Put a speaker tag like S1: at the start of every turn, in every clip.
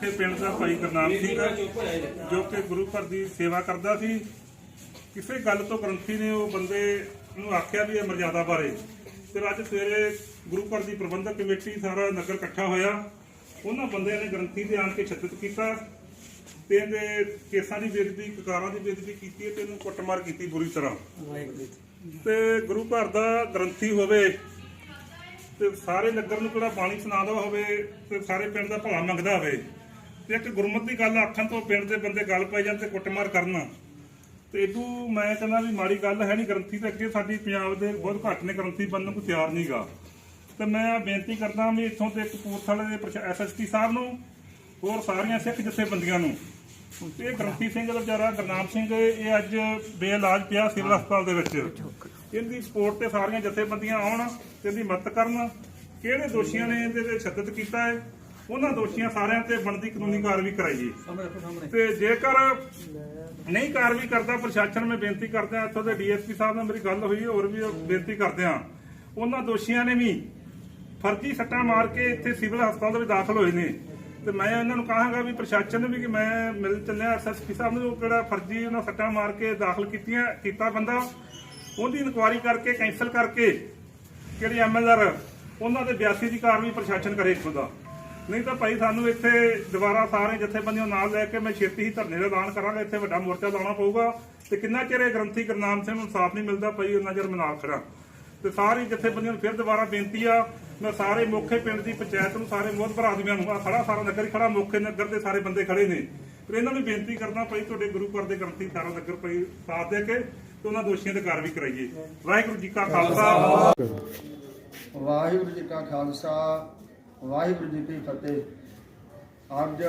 S1: ਤੇ ਪਿੰਡ ਦਾ ਭਾਈ ਗੁਰਨਾਮ ਸਿੰਘ ਜੋ ਕਿ ਗੁਰੂ ਘਰ ਦੀ ਸੇਵਾ ਕਰਦਾ ਸੀ। ਕਿਸੇ ਗੱਲ ਤੋਂ ਗ੍ਰੰਥੀ ਨੇ ਉਹ ਬੰਦੇ ਨੂੰ ਆਖਿਆ ਵੀ ਇਹ ਮਰਜ਼ਾਦਾ ਬਾਰੇ। ਤੇ ਅੱਜ ਸਵੇਰੇ ਗੁਰੂ ਘਰ ਦੀ ਪ੍ਰਬੰਧਕ ਕਮੇਟੀ ਸਾਰਾ ਨਗਰ ਇਕੱਠਾ ਹੋਇਆ। ਉਹਨਾਂ ਬੰਦਿਆਂ ਨੇ ਗ੍ਰੰਥੀ ਦੇ ਆਣ ਕੇ ਛੱਤਤ ਕੀਤਾ। ਤੇ ਇਹਦੇ ਕੇਸਾਂ ਦੀ ਬੇਇੱਜ਼ਤੀ ਕਕਾਰਾਂ ਦੀ ਬੇਇੱਜ਼ਤੀ ਕੀਤੀ ਤੇ ਇਹਨੂੰ ਕੁੱਟਮਾਰ ਕੀਤੀ ਬੁਰੀ ਤਰ੍ਹਾਂ। ਤੇ ਗੁਰੂ ਘਰ ਦਾ ਗ੍ਰੰਥੀ ਹੋਵੇ ਤੇ ਸਾਰੇ ਨਗਰ ਨੂੰ ਕਿਹੜਾ ਪਾਣੀ ਸੁਣਾਦਾ ਹੋਵੇ ਤੇ ਸਾਰੇ ਪਿੰਡ ਦਾ ਭਲਾ ਮੰਗਦਾ ਹੋਵੇ। ਤੇ ਇੱਕ ਗੁਰਮਤ ਦੀ ਗੱਲ ਆਖਣ ਤੋਂ ਪਿੰਡ ਦੇ ਬੰਦੇ ਗੱਲ ਪੈ ਜਾਣ ਤੇ ਕੁੱਟਮਾਰ ਕਰਨਾ। ਤੇ ਇਦੂ ਮੈਂ ਕਹਿੰਦਾ ਵੀ ਮਾੜੀ ਗੱਲ ਹੈ ਨਹੀਂ ਗ੍ਰੰਥੀ ਤੇ ਅੱਗੇ ਸਾਡੀ ਪੰਜਾਬ ਦੇ ਬਹੁਤ ਘੱਟ ਨੇ, ਗ੍ਰੰਥੀ ਬਣਨ ਨੂੰ ਤਿਆਰ ਨਹੀਂਗਾ ਤੇ ਮੈਂ ਬੇਨਤੀ ਕਰਦਾ ਵੀ ਇੱਥੋਂ ਤੇ ਕਪੂਰਥਲੇ ਦੇ ਐਸਐਸਟੀ ਸਾਹਿਬ ਨੂੰ, ਹੋਰ ਸਾਰੀਆਂ ਸਿੱਖ ਜਥੇਬੰਦੀਆਂ ਨੂੰ, ਇਹ ਗ੍ਰੰਥੀ ਸਿੰਘ ਦਾ ਵਿਚਾਰਾ ਗਰਨਾਮ ਸਿੰਘ, ਇਹ ਅੱਜ ਬੇਇਲਾਜ ਪਿਆ ਸਿਵਲ ਹਸਪਤਾਲ ਦੇ ਵਿੱਚ। ਇਹਦੀ ਸਪੋਰਟ ਤੇ ਸਾਰੀਆਂ ਜਥੇਬੰਦੀਆਂ ਆਉਣ ਤੇ ਇਹਦੀ ਮਦਦ ਕਰਨ। ਕਿਹੜੇ ਦੋਸ਼ੀਆਂ ਨੇ ਇਹਦੇ ਤੇ ਸ਼ੱਦਤ ਕੀਤਾ ਹੈ? ਉਹਨਾਂ ਦੋਸ਼ੀਆਂ ਸਾਰਿਆਂ ਤੇ ਬਣਦੀ ਕਾਨੂੰਨੀ ਕਾਰਵਾਈ ਕਰਾਈਏ। ਤੇ ਜੇਕਰ ਨਹੀਂ ਕਾਰਵਾਈ ਕਰਦਾ ਪ੍ਰਸ਼ਾਸਨ ਮੈਂ ਬੇਨਤੀ ਕਰਦਾ ਇੱਥੋਂ ਦੇ ਡੀਐਸਪੀ ਸਾਹਿਬ ਨਾਲ ਮੇਰੀ ਗੱਲ ਹੋਈ ਹੋਰ ਵੀ ਬੇਨਤੀ ਕਰਦੇ ਆ ਉਹਨਾਂ ਦੋਸ਼ੀਆਂ ਨੇ ਵੀ ਫਰਜ਼ੀ ਸੱਟਾਂ ਮਾਰ ਕੇ ਇੱਥੇ ਸਿਵਲ ਹਸਪਤਾਲ ਦੇ ਵਿੱਚ ਦਾਖਲ ਹੋਏ ਨੇ। ਤੇ ਮੈਂ ਇਹਨਾਂ ਨੂੰ ਕਹਾਂਗਾ ਵੀ ਪ੍ਰਸ਼ਾਸਨ ਨੂੰ ਵੀ ਕਿ ਮੈਂ ਮਿਲ ਚੱਲਿਆ ਐਸਐਸਪੀ ਸਾਹਿਬ ਨੂੰ ਕਿਹੜਾ ਫਰਜ਼ੀ ਉਹਨਾਂ ਸੱਟਾਂ ਮਾਰ ਕੇ ਦਾਖਲ ਕੀਤੀਆਂ ਕੀਤਾ ਬੰਦਾ ਉਹਦੀ ਇਨਕੁਆਇਰੀ ਕਰਕੇ ਕੈਂਸਲ ਕਰਕੇ ਜਿਹੜੇ ਐਮਐਲਆਰ ਉਹਨਾਂ ਦੇ 82 ਦੀ ਕਾਰਵਾਈ ਪ੍ਰਸ਼ਾਸਨ ਕਰੇ ਇੱਥੋਂ ਦਾ। ਨਹੀਂ ਤਾਂ ਭਾਈ ਸਾਨੂੰ ਇੱਥੇ ਦੁਬਾਰਾ ਸਾਰੇ ਜਥੇਬੰਦੀਆਂ ਨਾਲ ਲੈ ਕੇ ਮੈਂ ਛੇਤੀ ਹੀ ਧਰਨੇ ਦਾ ਐਲਾਨ ਕਰਾਂਗਾ, ਇੱਥੇ ਵੱਡਾ ਮੋਰਚਾ ਲਾਉਣਾ ਪਊਗਾ। ਤੇ ਕਿੰਨਾ ਚਿਰ ਇਹ ਗ੍ਰੰਥੀ ਗੁਰਨਾਮ ਸਿੰਘ ਨੂੰ ਇਨਸਾਫ ਨਹੀਂ ਮਿਲਦਾ, ਭਾਈ ਉਹਨਾਂ ਚਿਰ ਮੈਂ ਖੜਾ। ਤੇ ਸਾਰੀ ਜਥੇਬੰਦੀਆਂ ਨੂੰ ਫਿਰ ਦੁਬਾਰਾ ਬੇਨਤੀ ਆ, ਮੈਂ ਸਾਰੇ ਮੁੱਖੇ ਪਿੰਡ ਦੀ ਪੰਚਾਇਤ ਨੂੰ, ਸਾਰੇ ਮੋਹਤਬਰ ਆਦਮੀਆਂ ਨੂੰ, ਆ ਖੜਾ ਸਾਰਾ ਨਗਰ ਖੜਾ ਮੁੱਖੇ ਨਗਰ ਦੇ ਸਾਰੇ ਬੰਦੇ ਖੜੇ ਨੇ। ਪਰ ਇਹਨਾਂ ਨੂੰ ਬੇਨਤੀ ਕਰਦਾ ਭਾਈ ਤੁਹਾਡੇ ਗੁਰੂ ਘਰ ਦੇ ਗ੍ਰੰਥੀ ਸਾਰਾ ਨਗਰ ਭਾਈ ਸਾਥ ਦੇ ਕੇ ਤੇ ਉਹਨਾਂ ਦੋਸ਼ੀਆਂ ਤੇ ਕਾਰਵਾਈ ਕਰਾਈਏ। ਵਾਹਿਗੁਰੂ ਜੀ ਕਾ ਖਾਲਸਾ।
S2: ਵਾਹਿਗੁਰੂ ਜੀ ਕਾ ਖਾਲਸਾ। ਵਾਹਿਗੁਰੂ ਜੀ ਕੀ ਫਤਿਹ। ਅੱਜ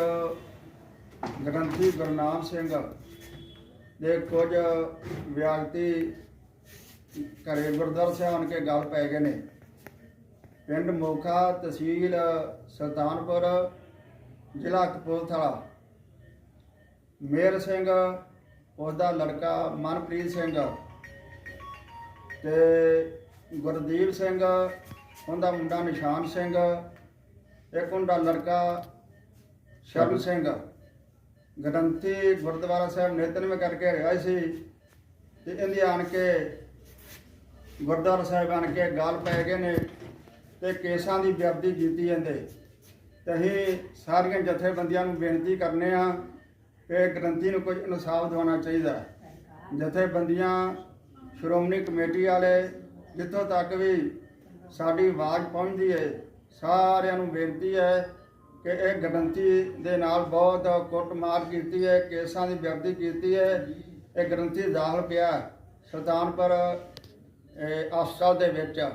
S2: ਗ੍ਰੰਥੀ ਗੁਰਨਾਮ ਸਿੰਘ ਦੇ ਕੁਝ ਵਿਅਕਤੀ ਘਰੇ ਗੁਰਦੁਆਰਾ ਸਾਹਿਬ ਆਣ ਕੇ ਗੱਲ ਪੈ ਗਏ ਨੇ। ਪਿੰਡ ਮੋਖਾ ਤਹਿਸੀਲ ਸੁਲਤਾਨਪੁਰ, ਜ਼ਿਲ੍ਹਾ ਕਪੂਰਥਲਾ। ਮੇਰ ਸਿੰਘ, ਉਹਦਾ ਲੜਕਾ ਮਨਪ੍ਰੀਤ ਸਿੰਘ ਤੇ ਗੁਰਦੀਪ ਸਿੰਘ, ਉਹਦਾ ਮੁੰਡਾ ਨਿਸ਼ਾਨ ਸਿੰਘ ਇੱਕ ਉਹਦਾ ਲੜਕਾ ਸ਼ਰਨ ਸਿੰਘ ਗ੍ਰੰਥੀ ਗੁਰਦੁਆਰਾ ਸਾਹਿਬ ਨਿਤਨੇਮ ਕਰਕੇ ਰਿਹਾ ਸੀ ਤੇ ਇਹਦੇ ਆਣ ਕੇ ਗੁਰਦੁਆਰਾ ਸਾਹਿਬ ਆਣ ਕੇ ਗੱਲ ਪੈ ਗਏ ਨੇ ਤੇ ਕੇਸਾਂ ਦੀ ਵਿਅਕਤੀ ਕੀਤੀ ਜਾਂਦੇ ਤੇ ਸਾਰੀਆਂ ਜਥੇਬੰਦੀਆਂ ਨੂੰ ਬੇਨਤੀ ਕਰਨੇ ਆ ਕਿ ਗ੍ਰੰਥੀ ਨੂੰ ਕੁਝ ਇਨਸਾਫ ਦਿਵਾਉਣਾ ਚਾਹੀਦਾ। ਜਥੇਬੰਦੀਆਂ ਸ਼੍ਰੋਮਣੀ ਕਮੇਟੀ ਵਾਲੇ ਜਿੱਥੋਂ ਤੱਕ ਵੀ ਸਾਡੀ ਆਵਾਜ਼ ਪਹੁੰਚਦੀ ਹੈ ਸਾਰਿਆਂ ਨੂੰ ਬੇਨਤੀ ਹੈ ਕਿ ਇਹ ਗ੍ਰੰਥੀ ਦੇ ਨਾਲ ਬਹੁਤ ਕੁੱਟਮਾਰ ਕੀਤੀ ਹੈ, ਕੇਸਾਂ ਦੀ ਵਿਅਕਤੀ ਕੀਤੀ ਹੈ। ਇਹ ਗ੍ਰੰਥੀ ਦਾਖਲ ਪਿਆ ਸੁਲਤਾਨਪੁਰ, ਇਹ, ਹਸਪਤਾਲ ਦੇ ਵਿੱਚ।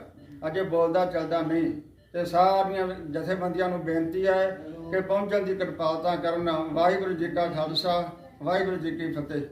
S2: ਅਜੇ ਬੋਲਦਾ ਚੱਲਦਾ ਨਹੀਂ। ਤੇ ਸਾਰੀਆਂ ਜਥੇਬੰਦੀਆਂ ਨੂੰ ਬੇਨਤੀ ਹੈ ਕਿ ਪਹੁੰਚਣ ਦੀ ਕਿਰਪਾਲਤਾ ਕਰਨ। ਵਾਹਿਗੁਰੂ ਜੀ ਕਾ ਖਾਲਸਾ, ਵਾਹਿਗੁਰੂ ਜੀ ਕੀ ਫਤਿਹ।